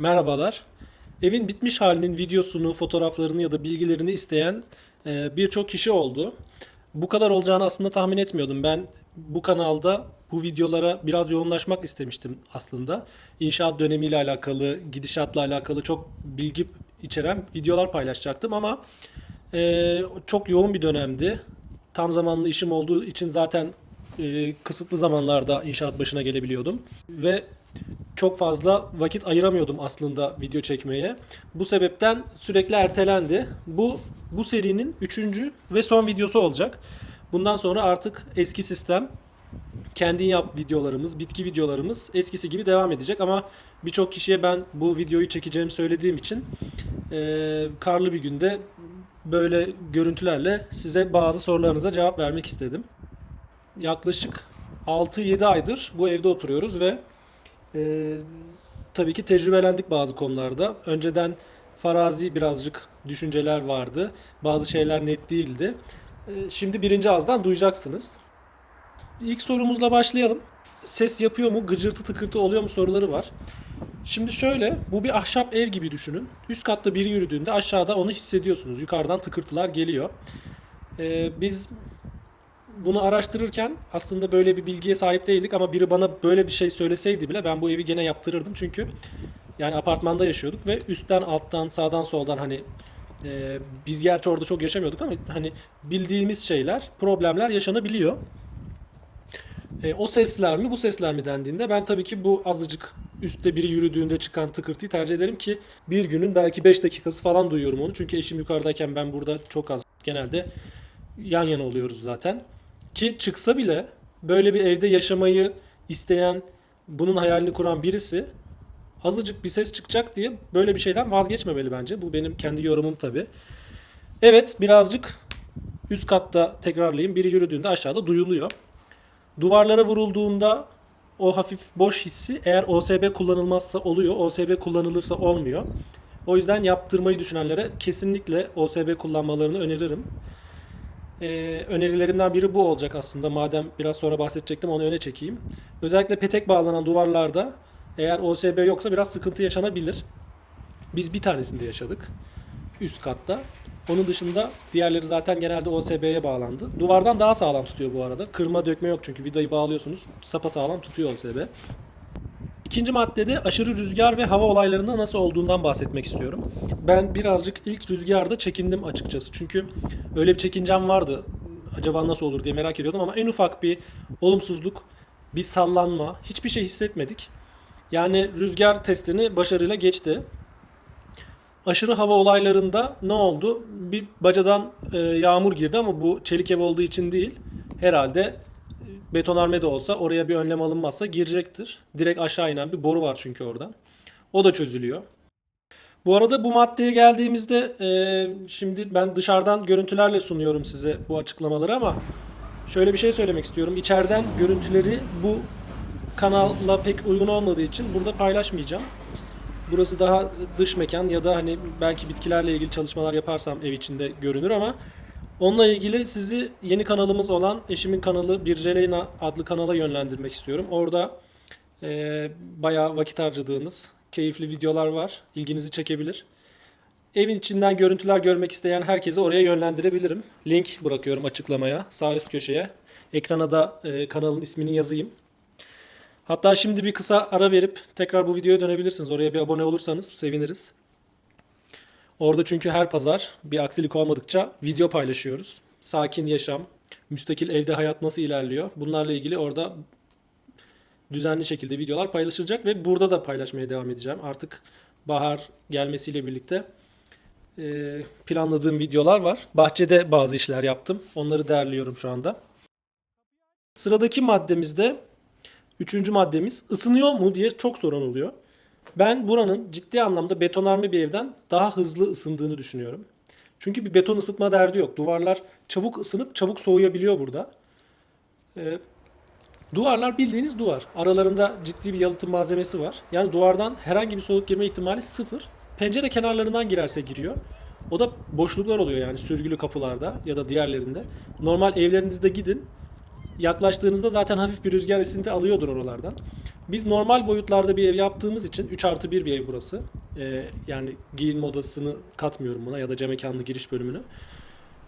Merhabalar. Evin bitmiş halinin videosunu, fotoğraflarını ya da bilgilerini isteyen e, birçok kişi oldu. Bu kadar olacağını aslında tahmin etmiyordum. Ben bu kanalda bu videolara biraz yoğunlaşmak istemiştim aslında. İnşaat dönemiyle alakalı, gidişatla alakalı çok bilgi içeren videolar paylaşacaktım ama e, çok yoğun bir dönemdi. Tam zamanlı işim olduğu için zaten e, kısıtlı zamanlarda inşaat başına gelebiliyordum. Ve çok fazla vakit ayıramıyordum aslında video çekmeye. Bu sebepten sürekli ertelendi. Bu bu serinin üçüncü ve son videosu olacak. Bundan sonra artık eski sistem kendin yap videolarımız, bitki videolarımız eskisi gibi devam edecek ama birçok kişiye ben bu videoyu çekeceğimi söylediğim için eee, karlı bir günde böyle görüntülerle size bazı sorularınıza cevap vermek istedim. Yaklaşık 6-7 aydır bu evde oturuyoruz ve eee, tabii ki tecrübelendik bazı konularda. Önceden farazi birazcık düşünceler vardı. Bazı şeyler net değildi. Eee, Şimdi birinci ağızdan duyacaksınız. İlk sorumuzla başlayalım. Ses yapıyor mu, gıcırtı tıkırtı oluyor mu soruları var. Şimdi şöyle, bu bir ahşap ev gibi düşünün. Üst katta biri yürüdüğünde aşağıda onu hissediyorsunuz. Yukarıdan tıkırtılar geliyor. Ee, biz bunu araştırırken aslında böyle bir bilgiye sahip değildik ama biri bana böyle bir şey söyleseydi bile ben bu evi gene yaptırırdım. Çünkü yani apartmanda yaşıyorduk ve üstten alttan sağdan soldan hani e, biz gerçi orada çok yaşamıyorduk ama hani bildiğimiz şeyler, problemler yaşanabiliyor. E, o sesler mi bu sesler mi dendiğinde ben tabii ki bu azıcık üstte biri yürüdüğünde çıkan tıkırtıyı tercih ederim ki bir günün belki 5 dakikası falan duyuyorum onu. Çünkü eşim yukarıdayken ben burada çok az genelde yan yana oluyoruz zaten. Ki çıksa bile böyle bir evde yaşamayı isteyen, bunun hayalini kuran birisi azıcık bir ses çıkacak diye böyle bir şeyden vazgeçmemeli bence. Bu benim kendi yorumum tabii. Evet birazcık üst katta tekrarlayayım. Biri yürüdüğünde aşağıda duyuluyor. Duvarlara vurulduğunda o hafif boş hissi eğer OSB kullanılmazsa oluyor. OSB kullanılırsa olmuyor. O yüzden yaptırmayı düşünenlere kesinlikle OSB kullanmalarını öneririm. Ee, önerilerimden biri bu olacak aslında. Madem biraz sonra bahsedecektim onu öne çekeyim. Özellikle petek bağlanan duvarlarda eğer OSB yoksa biraz sıkıntı yaşanabilir. Biz bir tanesinde yaşadık. Üst katta. Onun dışında diğerleri zaten genelde OSB'ye bağlandı. Duvardan daha sağlam tutuyor bu arada. Kırma dökme yok çünkü vidayı bağlıyorsunuz. Sapa sağlam tutuyor OSB. İkinci maddede aşırı rüzgar ve hava olaylarında nasıl olduğundan bahsetmek istiyorum. Ben birazcık ilk rüzgarda çekindim açıkçası. Çünkü öyle bir çekincem vardı. Acaba nasıl olur diye merak ediyordum ama en ufak bir olumsuzluk, bir sallanma, hiçbir şey hissetmedik. Yani rüzgar testini başarıyla geçti. Aşırı hava olaylarında ne oldu? Bir bacadan e, yağmur girdi ama bu çelik ev olduğu için değil. Herhalde betonarme de olsa oraya bir önlem alınmazsa girecektir. Direkt aşağı inen bir boru var çünkü oradan. O da çözülüyor. Bu arada bu maddeye geldiğimizde e, şimdi ben dışarıdan görüntülerle sunuyorum size bu açıklamaları ama şöyle bir şey söylemek istiyorum. İçeriden görüntüleri bu kanalla pek uygun olmadığı için burada paylaşmayacağım. Burası daha dış mekan ya da hani belki bitkilerle ilgili çalışmalar yaparsam ev içinde görünür ama onunla ilgili sizi yeni kanalımız olan eşimin kanalı Birceleyna adlı kanala yönlendirmek istiyorum. Orada e, bayağı vakit harcadığımız keyifli videolar var. İlginizi çekebilir. Evin içinden görüntüler görmek isteyen herkese oraya yönlendirebilirim. Link bırakıyorum açıklamaya sağ üst köşeye. Ekrana da e, kanalın ismini yazayım. Hatta şimdi bir kısa ara verip tekrar bu videoya dönebilirsiniz. Oraya bir abone olursanız seviniriz. Orada çünkü her pazar bir aksilik olmadıkça video paylaşıyoruz. Sakin yaşam, müstakil evde hayat nasıl ilerliyor? Bunlarla ilgili orada düzenli şekilde videolar paylaşılacak ve burada da paylaşmaya devam edeceğim. Artık bahar gelmesiyle birlikte e, planladığım videolar var. Bahçede bazı işler yaptım. Onları derliyorum şu anda. Sıradaki maddemizde Üçüncü maddemiz ısınıyor mu diye çok soran oluyor. Ben buranın ciddi anlamda betonarme bir evden daha hızlı ısındığını düşünüyorum. Çünkü bir beton ısıtma derdi yok. Duvarlar çabuk ısınıp çabuk soğuyabiliyor burada. Ee, duvarlar bildiğiniz duvar. Aralarında ciddi bir yalıtım malzemesi var. Yani duvardan herhangi bir soğuk girme ihtimali sıfır. Pencere kenarlarından girerse giriyor. O da boşluklar oluyor yani sürgülü kapılarda ya da diğerlerinde. Normal evlerinizde gidin yaklaştığınızda zaten hafif bir rüzgar esinti alıyordur oralardan. Biz normal boyutlarda bir ev yaptığımız için 3 artı 1 bir ev burası. Ee, yani giyinme odasını katmıyorum buna ya da cam mekanlı giriş bölümünü.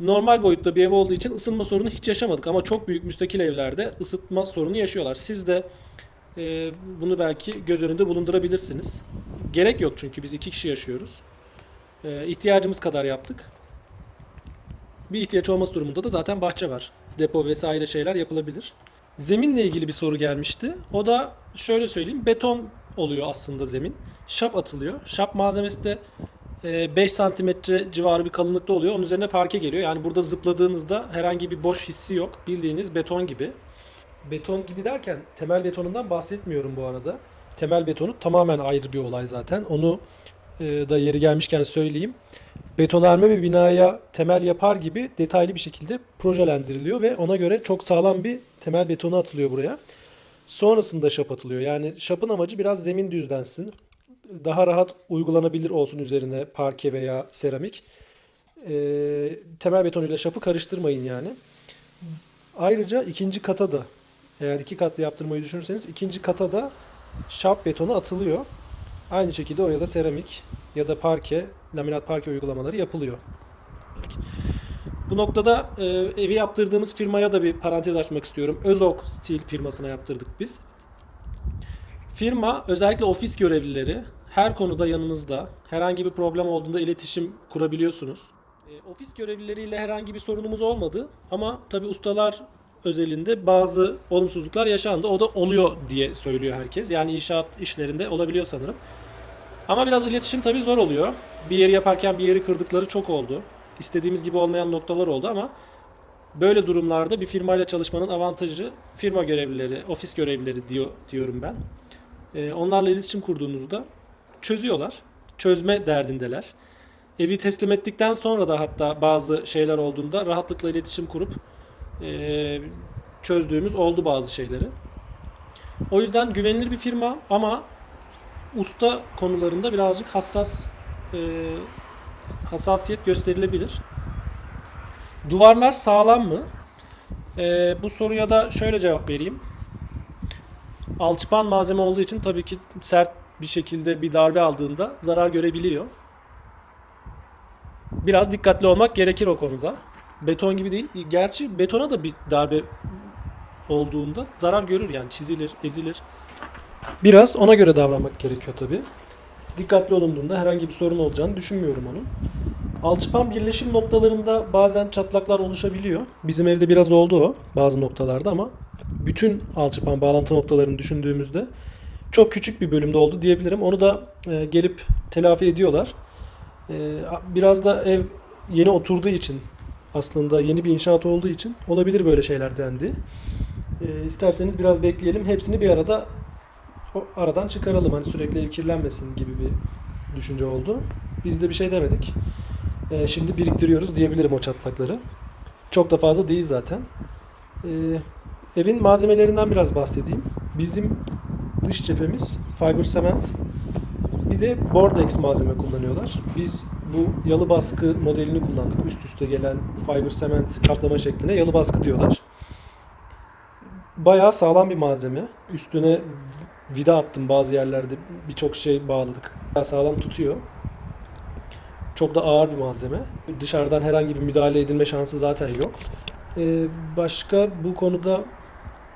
Normal boyutta bir ev olduğu için ısınma sorunu hiç yaşamadık ama çok büyük müstakil evlerde ısıtma sorunu yaşıyorlar. Siz de e, bunu belki göz önünde bulundurabilirsiniz. Gerek yok çünkü biz iki kişi yaşıyoruz. E, ihtiyacımız kadar yaptık. Bir ihtiyaç olması durumunda da zaten bahçe var. Depo vesaire şeyler yapılabilir. Zeminle ilgili bir soru gelmişti. O da şöyle söyleyeyim. Beton oluyor aslında zemin. Şap atılıyor. Şap malzemesi de e, 5 santimetre civarı bir kalınlıkta oluyor. Onun üzerine parke geliyor. Yani burada zıpladığınızda herhangi bir boş hissi yok. Bildiğiniz beton gibi. Beton gibi derken temel betonundan bahsetmiyorum bu arada. Temel betonu tamamen ayrı bir olay zaten. Onu e, da yeri gelmişken söyleyeyim. Betonarme bir binaya temel yapar gibi detaylı bir şekilde projelendiriliyor ve ona göre çok sağlam bir temel betonu atılıyor buraya. Sonrasında şap atılıyor. Yani şapın amacı biraz zemin düzlensin. Daha rahat uygulanabilir olsun üzerine parke veya seramik. E, temel betonuyla şapı karıştırmayın yani. Ayrıca ikinci kata da eğer iki katlı yaptırmayı düşünürseniz ikinci kata da şap betonu atılıyor. Aynı şekilde oraya da seramik ya da parke, laminat parke uygulamaları yapılıyor. Bu noktada e, evi yaptırdığımız firmaya da bir parantez açmak istiyorum. Özok Stil firmasına yaptırdık biz. Firma özellikle ofis görevlileri her konuda yanınızda. Herhangi bir problem olduğunda iletişim kurabiliyorsunuz. E, ofis görevlileriyle herhangi bir sorunumuz olmadı ama tabi ustalar özelinde bazı olumsuzluklar yaşandı. O da oluyor diye söylüyor herkes. Yani inşaat işlerinde olabiliyor sanırım. Ama biraz iletişim tabii zor oluyor. Bir yeri yaparken bir yeri kırdıkları çok oldu. İstediğimiz gibi olmayan noktalar oldu ama böyle durumlarda bir firmayla çalışmanın avantajı firma görevlileri, ofis görevlileri diyor diyorum ben. Ee, onlarla iletişim kurduğunuzda çözüyorlar. Çözme derdindeler. Evi teslim ettikten sonra da hatta bazı şeyler olduğunda rahatlıkla iletişim kurup e, çözdüğümüz oldu bazı şeyleri. O yüzden güvenilir bir firma ama usta konularında birazcık hassas e, hassasiyet gösterilebilir. Duvarlar sağlam mı? E, bu soruya da şöyle cevap vereyim. Alçıpan malzeme olduğu için tabii ki sert bir şekilde bir darbe aldığında zarar görebiliyor. Biraz dikkatli olmak gerekir o konuda. Beton gibi değil. Gerçi betona da bir darbe olduğunda zarar görür yani çizilir, ezilir. Biraz ona göre davranmak gerekiyor tabi. Dikkatli olunduğunda herhangi bir sorun olacağını düşünmüyorum onun. Alçıpan birleşim noktalarında bazen çatlaklar oluşabiliyor. Bizim evde biraz oldu o bazı noktalarda ama bütün alçıpan bağlantı noktalarını düşündüğümüzde çok küçük bir bölümde oldu diyebilirim. Onu da e, gelip telafi ediyorlar. E, biraz da ev yeni oturduğu için aslında yeni bir inşaat olduğu için olabilir böyle şeyler dendi. E, isterseniz biraz bekleyelim. Hepsini bir arada o aradan çıkaralım. Hani sürekli ev kirlenmesin gibi bir düşünce oldu. Biz de bir şey demedik. Ee, şimdi biriktiriyoruz diyebilirim o çatlakları. Çok da fazla değil zaten. Ee, evin malzemelerinden biraz bahsedeyim. Bizim dış cephemiz fiber cement. Bir de Bordex malzeme kullanıyorlar. Biz bu yalı baskı modelini kullandık. Üst üste gelen fiber cement kaplama şekline yalı baskı diyorlar. Bayağı sağlam bir malzeme. Üstüne vida attım bazı yerlerde birçok şey bağladık. Sağlam tutuyor. Çok da ağır bir malzeme. Dışarıdan herhangi bir müdahale edilme şansı zaten yok. Ee, başka bu konuda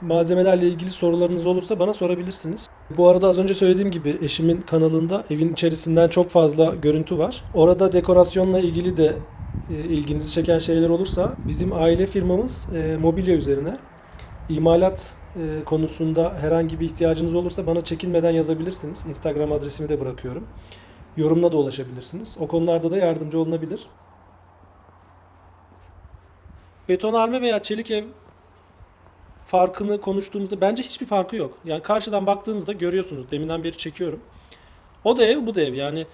malzemelerle ilgili sorularınız olursa bana sorabilirsiniz. Bu arada az önce söylediğim gibi eşimin kanalında evin içerisinden çok fazla görüntü var. Orada dekorasyonla ilgili de e, ilginizi çeken şeyler olursa bizim aile firmamız e, mobilya üzerine imalat e, konusunda herhangi bir ihtiyacınız olursa bana çekinmeden yazabilirsiniz. Instagram adresimi de bırakıyorum. Yorumla da ulaşabilirsiniz. O konularda da yardımcı olunabilir. Betonarme veya çelik ev farkını konuştuğumuzda bence hiçbir farkı yok. Yani karşıdan baktığınızda görüyorsunuz. Deminden beri çekiyorum. O da ev, bu da ev. Yani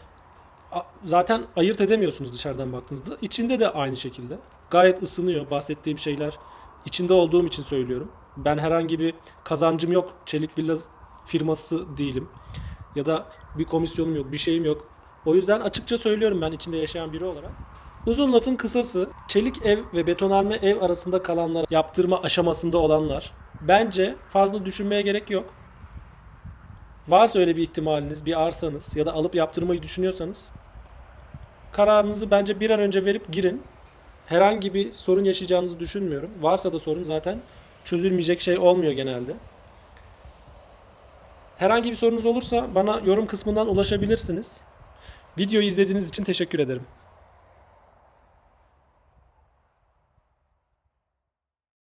zaten ayırt edemiyorsunuz dışarıdan baktığınızda. İçinde de aynı şekilde. Gayet ısınıyor. Bahsettiğim şeyler içinde olduğum için söylüyorum. Ben herhangi bir kazancım yok. Çelik Villa firması değilim. Ya da bir komisyonum yok, bir şeyim yok. O yüzden açıkça söylüyorum ben içinde yaşayan biri olarak. Uzun lafın kısası, çelik ev ve betonarme ev arasında kalanlar, yaptırma aşamasında olanlar bence fazla düşünmeye gerek yok. Varsa öyle bir ihtimaliniz, bir arsanız ya da alıp yaptırmayı düşünüyorsanız kararınızı bence bir an önce verip girin. Herhangi bir sorun yaşayacağınızı düşünmüyorum. Varsa da sorun zaten çözülmeyecek şey olmuyor genelde. Herhangi bir sorunuz olursa bana yorum kısmından ulaşabilirsiniz. Videoyu izlediğiniz için teşekkür ederim.